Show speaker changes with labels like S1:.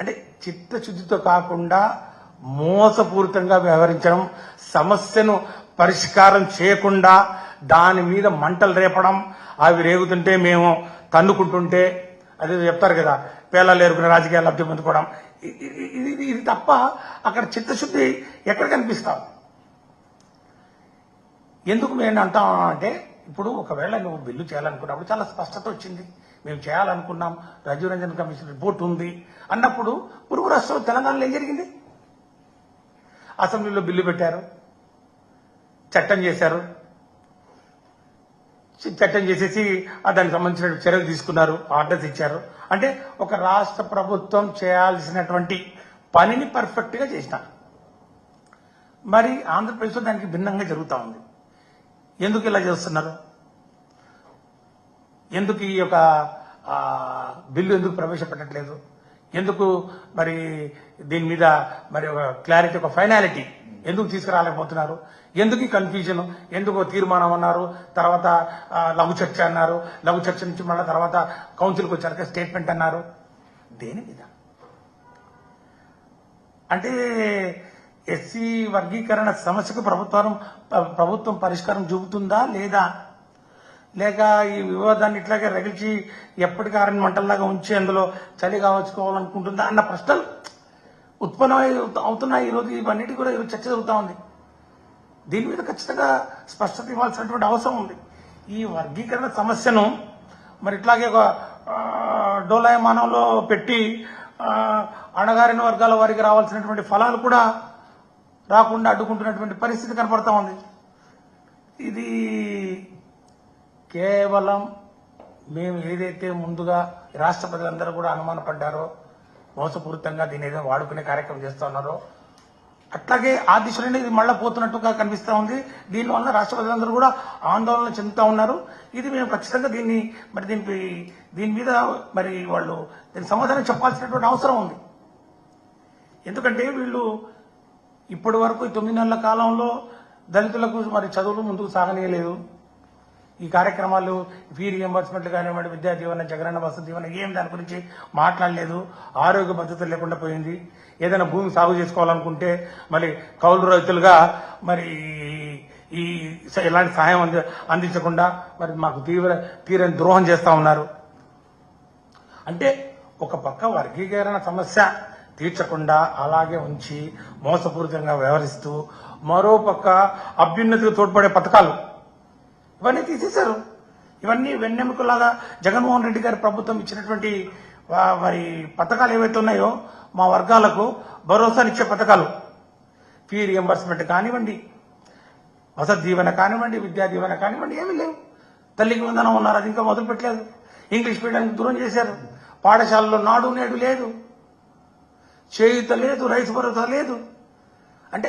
S1: అంటే చిత్తశుద్ధితో కాకుండా మోసపూరితంగా వ్యవహరించడం సమస్యను పరిష్కారం చేయకుండా దాని మీద మంటలు రేపడం అవి రేగుతుంటే మేము తన్నుకుంటుంటే అది చెప్తారు కదా పేలాలు ఏరుకునే రాజకీయాలు లబ్ధి పొందుకోవడం. ఇది ఇది- ఇది తప్ప అక్కడ చిత్తశుద్ధి ఎక్కడ కనిపిస్తాం? ఎందుకు మేము అంటాం అంటే ఇప్పుడు ఒకవేళ నువ్వు బిల్లు చేయాలనుకున్నప్పుడు చాలా స్పష్టత వచ్చింది. మేము చేయాలనుకున్నాం. రాజీవ్ రంజన్ కమిషన్ రిపోర్ట్ ఉంది అన్నప్పుడు పొరుగు రాష్ట్రం తెలంగాణలో ఏం జరిగింది? అసెంబ్లీలో బిల్లు పెట్టారు. చట్టం చేశారు. చట్టం చేసేసి దానికి సంబంధించిన చర్యలు తీసుకున్నారు. ఆర్డర్స్ ఇచ్చారు. అంటే ఒక రాష్ట్ర ప్రభుత్వం చేయాల్సినటువంటి పనిని పర్ఫెక్ట్గా చేసినారు మరి ఆంధ్రప్రదేశ్లో దానికి భిన్నంగా జరుగుతూ ఉంది. ఎందుకు ఇలా చేస్తున్నారు? ఎందుకు ఈ యొక్క బిల్లు ఎందుకు ప్రవేశపెట్టట్లేదు? ఎందుకు మరి దీని మీద మరి ఒక క్లారిటీ ఒక ఫైనాలిటీ ఎందుకు తీసుకురాలేకపోతున్నారు? ఎందుకు ఈ కన్ఫ్యూజన్ ఎందుకు తీర్మానం అన్నారు? తర్వాత లఘు చర్చ అన్నారు. లఘు చర్చ నుంచి మళ్ళీ తర్వాత కౌన్సిల్కి వచ్చాక స్టేట్మెంట్ అన్నారు. దేని మీద? అంటే ఎస్సీ వర్గీకరణ సమస్యకు ప్రభుత్వం ప్రభుత్వం పరిష్కారం చూపుతుందా లేదా? లేక ఈ వివాదాన్ని ఇట్లాగే రగిల్చి ఎప్పటికీ ఆరని మంటల్లాగా ఉంచి అందులో చలి కావచ్చుకోవాలనుకుంటుందా అన్న ప్రశ్నలు ఉత్పన్నమై అవుతున్నాయి. ఈరోజు ఇవన్నిటి కూడా ఈరోజు చర్చ జరుగుతూ ఉంది. దీని మీద ఖచ్చితంగా స్పష్టత ఇవ్వాల్సినటువంటి అవసరం ఉంది. ఈ వర్గీకరణ సమస్యను మరి ఇట్లాగే ఒక డోలాయమానంలో పెట్టి అణగారిన వర్గాల వారికి రావాల్సినటువంటి ఫలాలు కూడా రాకుండా అడ్డుకుంటున్నటువంటి పరిస్థితి కనపడతా ఉంది. ఇది కేవలం మేము ఏదైతే ముందుగా రాష్ట్ర ప్రజలందరూ కూడా అనుమానపడ్డారో మోసపూరితంగా దీని ఏదో వాడుకునే కార్యక్రమం చేస్తూ ఉన్నారో అట్లాగే ఆ దిశలోనే ఇది మళ్ళా పోతున్నట్టుగా కనిపిస్తూ ఉంది. దీనివల్ల రాష్ట్ర ప్రజలందరూ కూడా ఆందోళన చెందుతూ ఉన్నారు. ఇది మేము ఖచ్చితంగా దీన్ని మరి దీనికి దీని మీద మరి వాళ్ళు దీనికి సమాధానం చెప్పాల్సినటువంటి అవసరం ఉంది. ఎందుకంటే వీళ్ళు ఇప్పటి వరకు ఈ తొమ్మిది నెలల కాలంలో దళితులకు మరి చదువులు ముందుకు సాగనీయలేదు. ఈ కార్యక్రమాలు ఫీ రియంబర్స్మెంట్లు కానివ్వండి విద్యా దీవెన జగనన్న వసతి దీవెన ఏం దాని గురించి మాట్లాడలేదు. ఆరోగ్య భద్రత లేకుండా పోయింది. ఏదైనా భూమి సాగు చేసుకోవాలనుకుంటే మళ్ళీ కౌలు రైతులుగా మరి ఈ స- ఎలాంటి సహాయం అంది అందించకుండా మరి మాకు తీవ్ర తీరని ద్రోహం చేస్తూ ఉన్నారు. అంటే ఒక పక్క వర్గీకరణ సమస్య తీర్చకుండా అలాగే ఉంచి మోసపూరితంగా వ్యవహరిస్తూ మరోపక్క అభ్యున్నతికి తోడ్పడే పథకాలు ఇవన్నీ తీసేశారు. ఇవన్నీ వెన్నెముకలాగా జగన్మోహన్ రెడ్డి గారి ప్రభుత్వం ఇచ్చినటువంటి మరి పథకాలు ఏవైతే ఉన్నాయో మా వర్గాలకు భరోసానిచ్చే పథకాలు. ఫీ రియంబర్స్మెంట్ కానివ్వండి వసతి దీవెన కానివ్వండి విద్యా దీవెన కానివ్వండి ఏమీ లేవు. తల్లికి వందనం ఉన్నారు అది ఇంకా మొదలు పెట్టలేదు ఇంగ్లీష్ మీడియానికి దూరం చేశారు. పాఠశాలలో నాడు నేడు లేదు. చేయుత లేదు రైతు భరోసా లేదు. అంటే